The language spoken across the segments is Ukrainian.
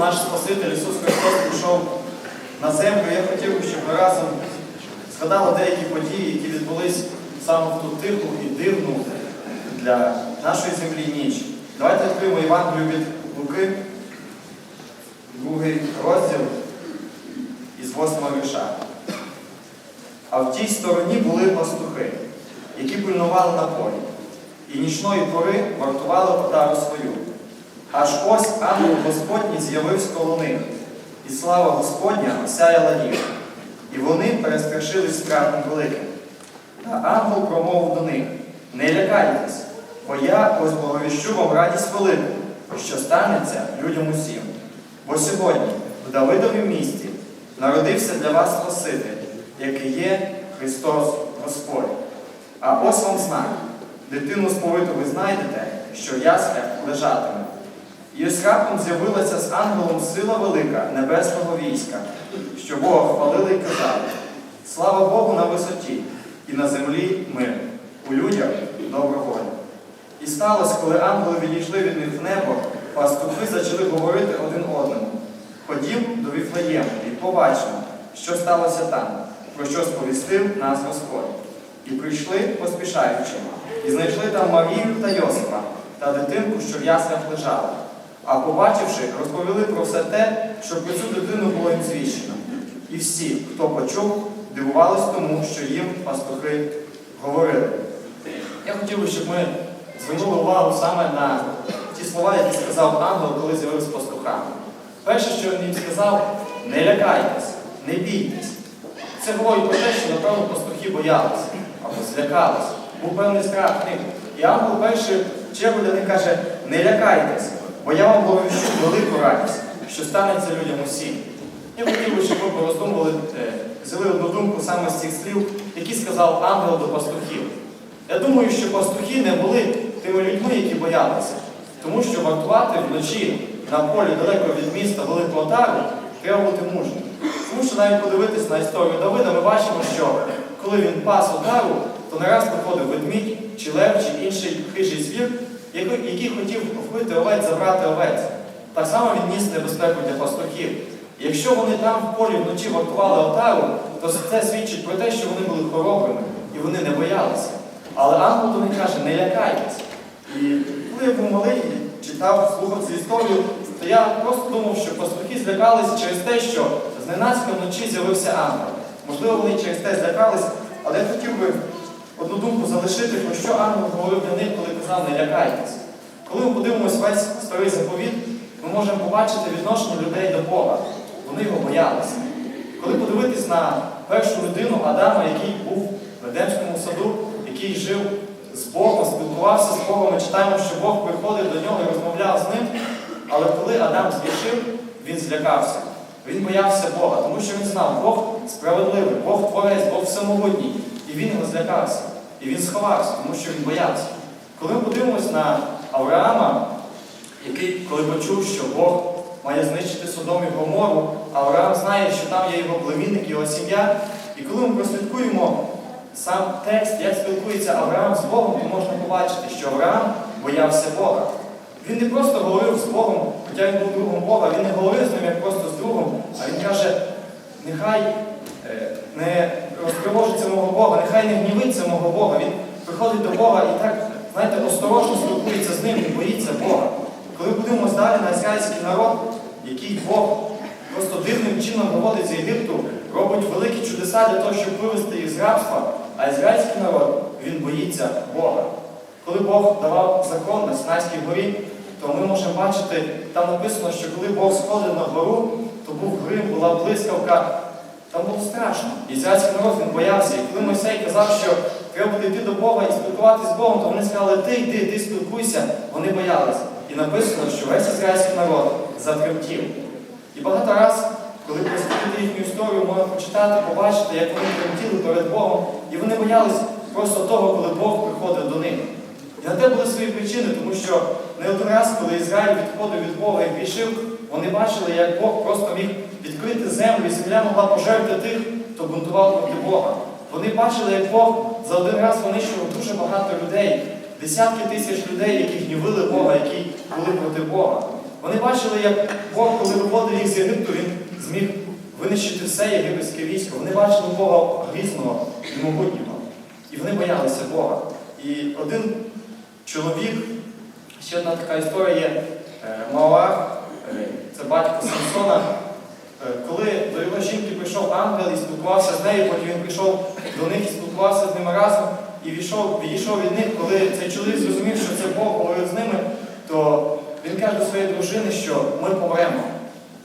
наш Спаситель Ісус Христос пішов на землю, я хотів би, щоб ми разом згадали деякі події, які відбулись саме в ту тиху і дивну для нашої землі ніч. Давайте відкриємо Євангелію від Луки, другий розділ із 8 вірша. А в тій стороні були пастухи, які пильнували на полі, і нічної пори вартували отару свою. Аж ось ангел Господній з'явився коло них, і слава Господня осяяла їх. І вони перестрашились страхом великим. Та ангел промовив до них: Не лякайтесь, бо я ось благовіщу вам радість велику, що станеться людям усім. Бо сьогодні в Давидовім місті народився для вас Спаситель, який є Христос Господь. А ось вам знак. Дитину сповиту ви знайдете, що ясля лежатиме. І ось раптом з'явилася з ангелом сила велика небесного війська, що Бога хвалили і казали, слава Богу на висоті, і на землі мир, у людях добра. І сталося, коли ангели відійшли від них в небо, пастухи почали говорити один одному. Ходім до Віфлеєму і побачимо, що сталося там, про що сповістив нас Господь. І прийшли, поспішаючи, і знайшли там Марію та Йосипа та дитинку, що в яслях лежала. А побачивши, розповіли про все те, що про цю дитину було їм звіщено. І всі, хто почув, дивувались тому, що їм пастухи говорили. Я хотів би, щоб ми звернули увагу саме на ті слова, які сказав ангел, коли з'явився пастухами. Перше, що він їм сказав, не лякайтесь, не бійтесь. Це говорить про те, що, напевно, пастухи боялися або злякалися. Був певний страх в. І ангел перший чергу для них каже, не лякайтесь, бо я вам благовіщу велику радість, що станеться людям усім. Я хотів би, щоб ви пороздумували, е, взяли одну думку саме з цих слів, які сказав ангел до пастухів. Я думаю, що пастухи не були тими людьми, які боялися. Тому що вартувати вночі на полі далеко від міста Великого Тару треба бути мужним. Тому що навіть подивитись на історію Давида, ми бачимо, що коли він пас отару, то не раз приходив ведмідь, чи лев, чи інший хижий звір, який, хотів вбити овець, забрати овець. Так само він ніс небезпеку для пастухів. Якщо вони там в полі вночі вартували отару, то це свідчить про те, що вони були хоробрими і вони не боялися. Але ангел до них каже, не лякайтесь. І коли я був малий читав, слухав цю історію, то я просто думав, що пастухи злякалися через те, що зненацька вночі з'явився ангел. Можливо, вони через те злякались, але я хотів би одну думку залишити, про що ангел говорив для них, коли казав, не лякайтесь. Коли ми подивимось весь старий заповіт, ми можемо побачити відношення людей до Бога. Вони його боялися. Коли подивитись на першу людину Адама, який був в Едемському саду, який жив з Богом, спілкувався з Богом, ми читаємо, що Бог приходив до нього і розмовляв з ним. Але коли Адам згрішив, він злякався. Він боявся Бога, тому що він знав, Бог справедливий, Бог творець, Бог всемогутній. І він його злякався. І він сховався, тому що він боявся. Коли ми подивимось на Авраама, який, коли почув, що Бог має знищити Содом і Гомору, Авраам знає, що там є його племінник, його сім'я. І коли ми прослідкуємо сам текст, як спілкується Авраам з Богом, то можна побачити, що Авраам боявся Бога. Він не просто говорив з Богом, хоча він був другом Бога, він не говорив з ним як просто з другом, а він каже, нехай е, не розтривожиться мого Бога, нехай не гнівиться мого Бога. Він приходить до Бога і так, знаєте, осторожно спілкується з ним, він боїться Бога. Коли будемо далі на ізраїльський народ, який Бог просто дивним чином виводить з Єгипту, робить великі чудеса для того, щоб вивести їх з рабства, а ізраїльський народ, він боїться Бога. Коли Бог давав закон на Синайській горі, то ми можемо бачити, там написано, що коли Бог сходив на гору, то був грим, була блискавка. Там було страшно. Ізраїльський народ він боявся. І коли Мойсей казав, що треба буде йти до Бога і спілкуватися з Богом, то вони сказали, ти йди, ти спілкуйся, вони боялися. І написано, що весь ізраїльський народ затремтів. І багато раз, коли прослідити їхню історію, можна почитати, побачити, як вони тремтіли перед Богом, і вони боялись просто того, коли Бог приходив до них. На те були свої причини, тому що не один раз, коли Ізраїль відходив від Бога і грішив, вони бачили, як Бог просто міг відкрити землю, і земля могла пожерти тих, хто бунтував проти Бога. Вони бачили, як Бог за один раз винищував дуже багато людей, десятки тисяч людей, які гнівили Бога, які були проти Бога. Вони бачили, як Бог, коли виводив їх з Єгипту, він зміг винищити все єгипетське військо. Вони бачили Бога грізного і могутнього. І вони боялися Бога. І один чоловік, ще одна така історія є е, е, це батько Самсона. Е, Коли до його жінки прийшов ангел і спілкувався з нею, потім він прийшов до них і спілкувався з ними разом, і відійшов, відійшов від них, коли цей чоловік зрозумів, що це Бог говорив з ними, то він каже до своєї дружини, що ми помремо.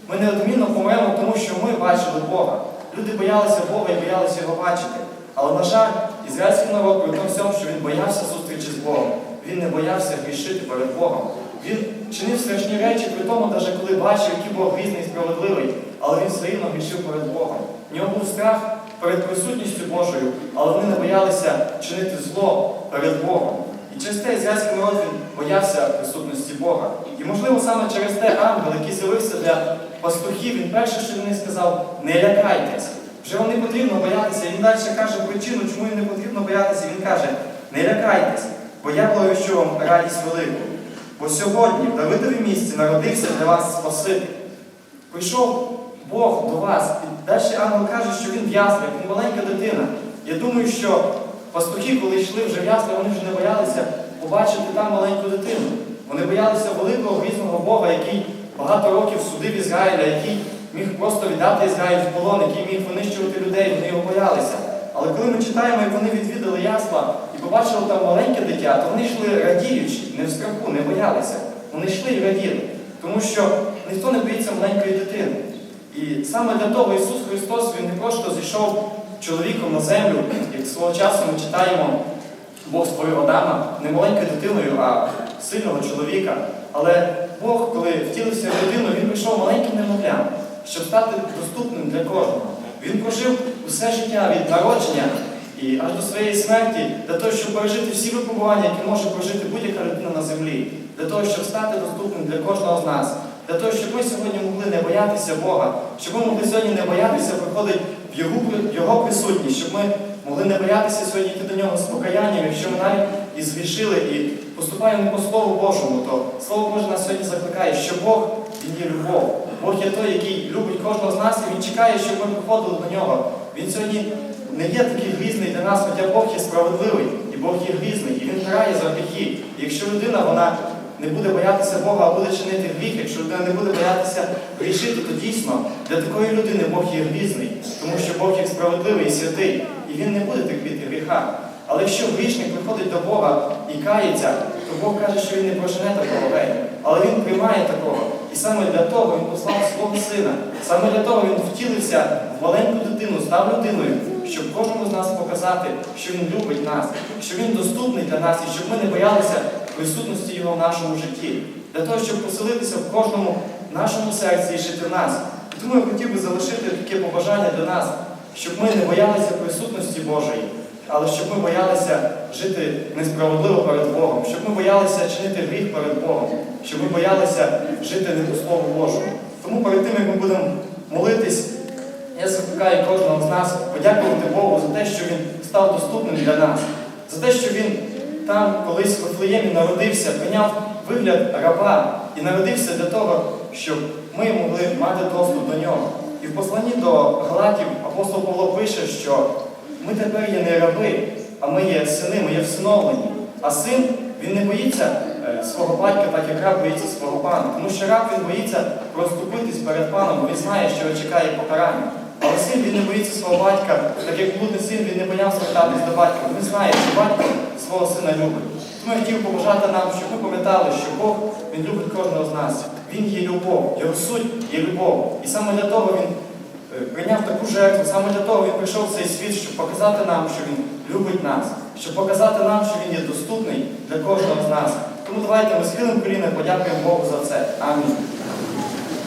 Ми неодмінно помремо, тому що ми бачили Бога. Люди боялися Бога і боялися його бачити. Але, на жаль, ізраїльський народ, при тому всьому, що він боявся зустрічі з Богом, він не боявся грішити перед Богом. Він чинив страшні речі, при тому, навіть коли бачив, який Бог грізний і справедливий, але він все рівно грішив перед Богом. У нього був страх перед присутністю Божою, але вони не боялися чинити зло перед Богом. І через те ізраїльський народ він боявся присутності Бога. І, можливо, саме через те ангел, який з'явився для пастухів, він перше, що він сказав, не лякайтесь. Вже вам не потрібно боятися. Він далі каже причину, чому їм не потрібно боятися. Він каже, не лякайтесь, бо я благовіщу вам радість велику. Бо сьогодні в Давидові місці народився для вас Спаситель. Прийшов Бог до вас, і далі ангел каже, що він в яслях, він маленька дитина. Я думаю, що пастухи, коли йшли вже в ясли, вони вже не боялися побачити там маленьку дитину. Вони боялися великого грізного Бога, який багато років судив Ізраїля, який міг просто віддати Ізраїль в полон, який міг винищувати людей, вони його боялися. Але коли ми читаємо, як вони відвідали ясла і побачили там маленьке дитя, то вони йшли радіючи, не в страху, не боялися. Вони йшли і раділи. Тому що ніхто не боїться маленької дитини. І саме для того Ісус Христос Він не просто зійшов чоловіком на землю, як свого часу ми читаємо, Бог створив Адама не маленькою дитиною, а сильного чоловіка. Але Бог, коли втілився в людину, він прийшов маленьким немовлям, щоб стати доступним для кожного. Він прожив усе життя від народження і аж до своєї смерті, для того, щоб пережити всі випробування, які може прожити будь-яка людина на землі, для того, щоб стати доступним для кожного з нас, для того, щоб ми сьогодні могли не боятися Бога, щоб ми могли сьогодні не боятися приходити в Його, Його присутність, щоб ми могли не боятися сьогодні йти до нього з покаянням, якщо ми навіть і згрішили, і поступаємо по Слову Божому, то Слово Боже нас сьогодні закликає, що Бог Він є любов. Бог є той, який любить кожного з нас, і Він чекає, щоб ми приходили до нього. Він сьогодні не є такий грізний для нас, хоча Бог є справедливий, і Бог є грізний, і Він карає за гріхи. Якщо людина вона не буде боятися Бога, а буде чинити гріх, якщо людина не буде боятися грішити, то дійсно для такої людини Бог є грізний, тому що Бог є справедливий і святий, і він не буде терпіти гріха. Але якщо грішник приходить до Бога і кається, то Бог каже, що він не прожене такого геть. Але він приймає такого. І саме для того він послав свого сина. Саме для того він втілився в маленьку дитину, став людиною, щоб кожному з нас показати, що він любить нас, що він доступний для нас і щоб ми не боялися присутності Його в нашому житті, для того, щоб поселитися в кожному нашому серці і жити в нас. І тому я хотів би залишити таке побажання для нас, щоб ми не боялися присутності Божої, але щоб ми боялися жити несправедливо перед Богом, щоб ми боялися чинити гріх перед Богом, щоб ми боялися жити не по Слову Божому. Тому перед тим, як ми будемо молитись, я закликаю кожного з нас подякувати Богу за те, що Він став доступним для нас, за те, що Він там колись в Вифлеємі народився, прийняв вигляд раба і народився для того, щоб ми могли мати доступ до нього. І в посланні до Галатів апостол Павло пише, що ми тепер є не раби, а ми є сини, ми є всиновлені. А син він не боїться е, свого батька, так як раб боїться свого пана. Тому що раб він боїться проступитись перед паном, бо він знає, що його чекає покарання. Але син він не боїться свого батька, так як блудний син він не боявся звертатись до батька. Він знає, що батько свого сина любить. Тому я хотів побажати нам, щоб ми пам'ятали, що Бог він любить кожного з нас. Він є любов, його суть є любов. І саме для того він прийняв таку жертву, саме для того він прийшов в цей світ, щоб показати нам, що він любить нас, щоб показати нам, що він є доступний для кожного з нас. Тому давайте ми схилимо коліна подякуємо Богу за це. Амінь.